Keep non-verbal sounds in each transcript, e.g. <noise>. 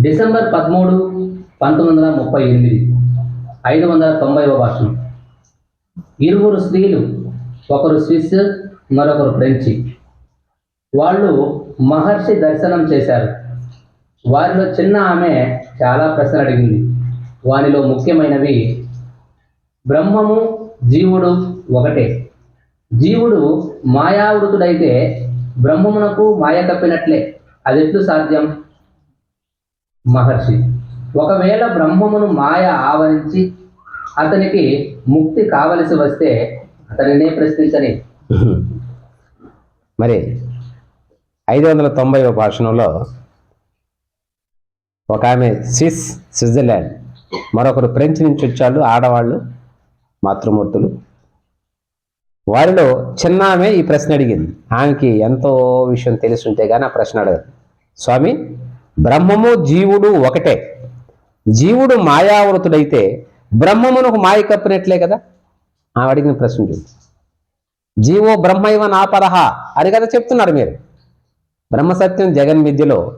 December పదమూడు పంతొమ్మిది వందల ముప్పై ఎనిమిది ఐదు వందల తొంభైవ భాషణం ఇరువురు స్త్రీలు ఒకరు స్విస్ మరొకరు ఫ్రెంచి. వాళ్ళు మహర్షి దర్శనం చేశారు. వారిలో చిన్న ఆమె చాలా ప్రశ్నలు అడిగింది. వానిలో ముఖ్యమైనవి బ్రహ్మము జీవుడు ఒకటే. జీవుడు మాయావృతుడైతే బ్రహ్మమునకు మాయ కప్పినట్లే. ఎట్లు సాధ్యం? మహర్షి. ఒకవేళ బ్రహ్మమును మాయ ఆవరించి అతనికి ముక్తి కావలసి వస్తే అతనినే ప్రశ్నించని. <laughs> మరి ఐదు వందల తొంభైవ భాషణంలో ఒక ఆమె స్విస్ స్విట్జర్లాండ్. మరొకరు ఫ్రెంచ్ నుంచి వచ్చాళ్ళు ఆడవాళ్ళు మాతృమూర్తులు. వారిలో చిన్న ఆమె ఈ ప్రశ్న అడిగింది. ఆమెకి ఎంతో విషయం తెలిసి ఉంటే కానీ ఆ ప్రశ్న అడగదు. స్వామి బ్రహ్మము జీవుడు ఒకటే. జీవుడు మాయావృతుడైతే బ్రహ్మమునకు మాయ కప్పినట్లే కదా? ఆమె అడిగిన ప్రశ్న చూడు. జీవో బ్రహ్మైవ నాపరహ అని కదా చెప్తున్నారు మీరు. బ్రహ్మసత్యం జగన్ విద్యలో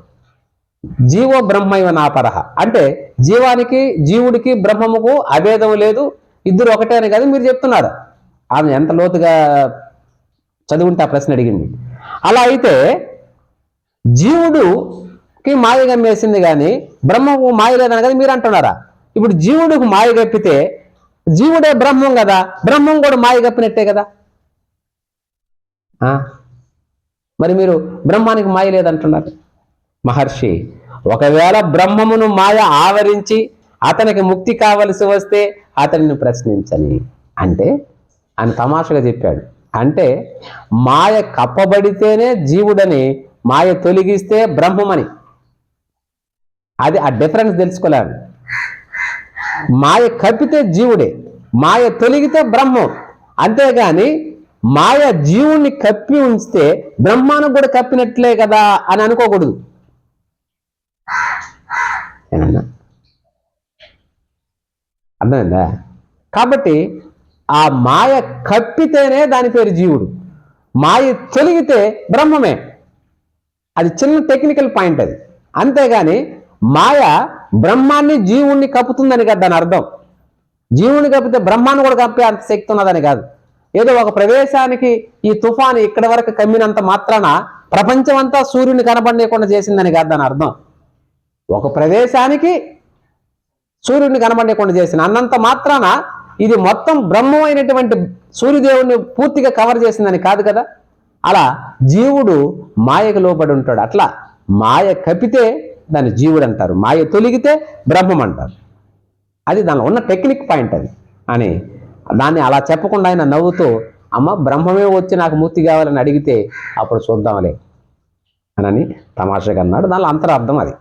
జీవో బ్రహ్మైవ నాపరహ. అంటే జీవానికి జీవుడికి బ్రహ్మముకు అభేదం లేదు ఇద్దరు ఒకటే అని కదా మీరు చెప్తున్నారు. ఆమె ఎంత లోతుగా చదువుంటే ఆ ప్రశ్న అడిగింది. అలా అయితే జీవుడు కి మాయ గమ్మేసింది కానీ బ్రహ్మకు మాయ లేదని కదా మీరు అంటున్నారా ఇప్పుడు జీవుడికి మాయ గప్పితే జీవుడే బ్రహ్మం కదా బ్రహ్మం కూడా మాయ గప్పినట్టే కదా. మరి మీరు బ్రహ్మానికి మాయ లేదంటున్నారు. మహర్షి ఒకవేళ బ్రహ్మమును మాయ ఆవరించి అతనికి ముక్తి కావలసి వస్తే అతనిని ప్రశ్నించని. అంటే ఆయన తమాషగా చెప్పాడు. అంటే మాయ కప్పబడితేనే జీవుడని మాయ తొలగిస్తే బ్రహ్మమని. అది ఆ డిఫరెన్స్ తెలుసుకోలేము. మాయ కప్పితే జీవుడే మాయ తొలగితే బ్రహ్మం. అంతేగాని మాయ జీవుణ్ణి కప్పి ఉంచితే బ్రహ్మాను కూడా కప్పినట్లే కదా అని అనుకోకూడదు. అర్థమైందా? కాబట్టి ఆ మాయ కప్పితేనే దాని పేరు జీవుడు. మాయ తొలగితే బ్రహ్మమే. అది చిన్న టెక్నికల్ పాయింట్ అది. అంతేగాని మాయ బ్రహ్మాన్ని జీవుణ్ణి కప్పుతుందని కదా దాని అర్థం. జీవుని కప్పితే బ్రహ్మాన్ని కూడా కప్పే అంత శక్తి ఉన్నదని కాదు. ఏదో ఒక ప్రదేశానికి ఈ తుఫాను ఇక్కడి వరకు కమ్మినంత మాత్రాన ప్రపంచమంతా సూర్యుని కనబడలేకుండా చేసిందని కాదు దాని అర్థం. ఒక ప్రదేశానికి సూర్యుడిని కనబడకుండా చేసిన అన్నంత మాత్రాన ఇది మొత్తం బ్రహ్మమైనటువంటి సూర్యదేవుని పూర్తిగా కవర్ చేసిందని కాదు కదా. అలా జీవుడు మాయకు లోబడి ఉంటాడు. అట్లా మాయ కపితే దాన్ని జీవుడు అంటారు. మాయ తొలిగితే బ్రహ్మం అంటారు. అది దానిలో ఉన్న టెక్నిక్ పాయింట్ అది. అని దాన్ని అలా చెప్పకుండా ఆయన నవ్వుతూ అమ్మ బ్రహ్మమే వచ్చి నాకు ముక్తి కావాలని అడిగితే అప్పుడు చూద్దాంలే అని తమాషగా అన్నాడు. దానిలో అంతరార్థం అది.